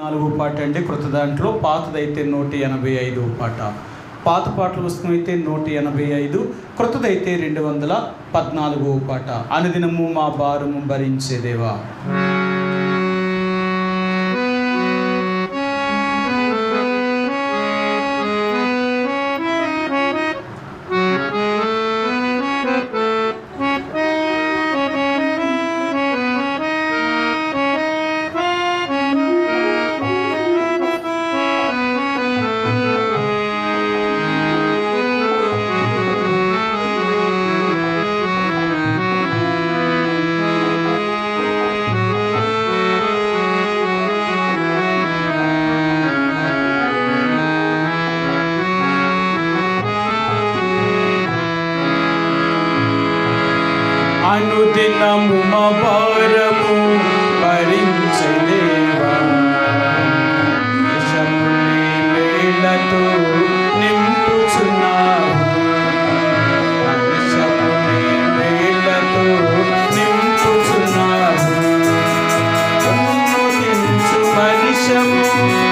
నాలుగు పాట అండి కృత దాంట్లో పాతదైతే నూట ఎనభై ఐదు పాట. పాత పాటల పుస్తకం అయితే నూట ఎనభై ఐదు కృతదైతే రెండు వందల పద్నాలుగు పాట. అనుదినము మా భారము భరించేదేవా అనుదినము మా భారము భరించదేవా నిశముని నింపుచున్నావు. నిశముని నింపుచున్నావు. మనిషము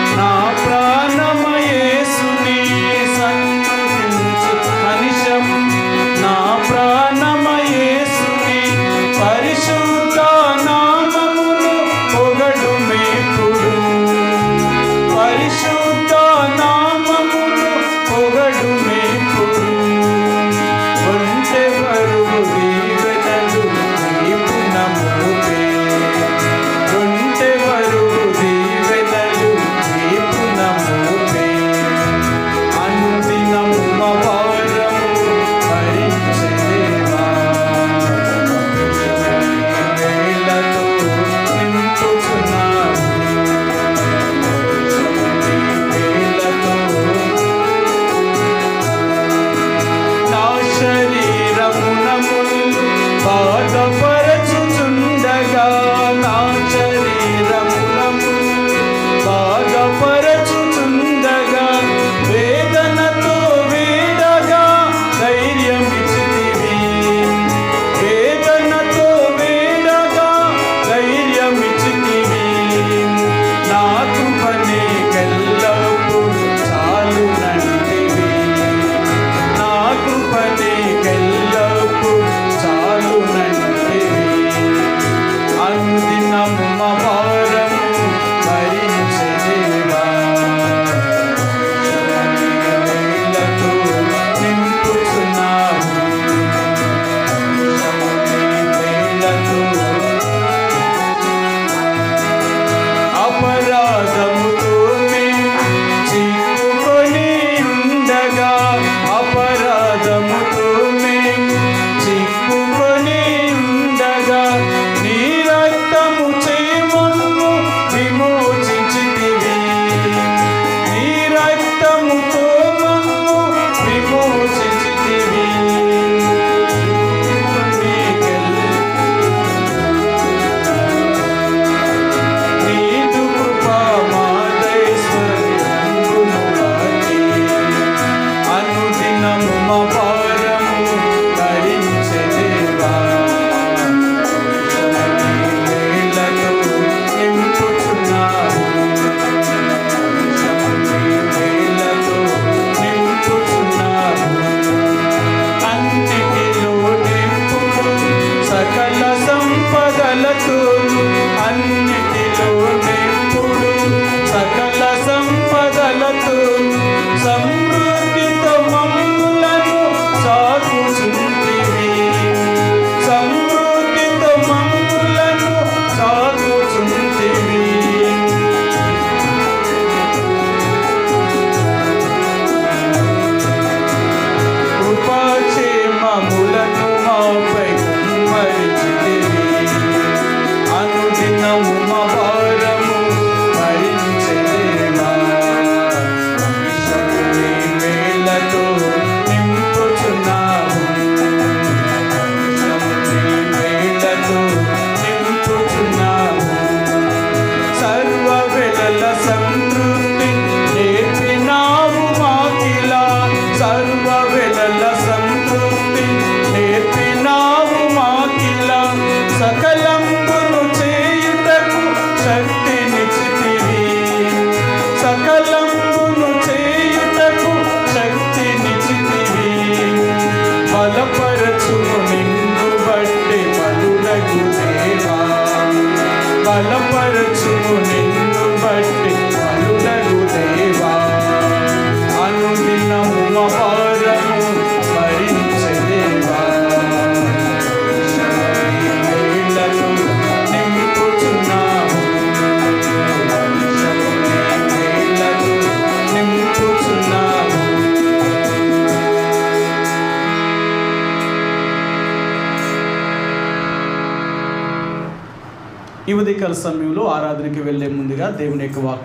waited too ఈ ఉదయకాల సమయంలో ఆరాధనకి వెళ్ళే ముందుగా దేవుని యొక్క వాక్యం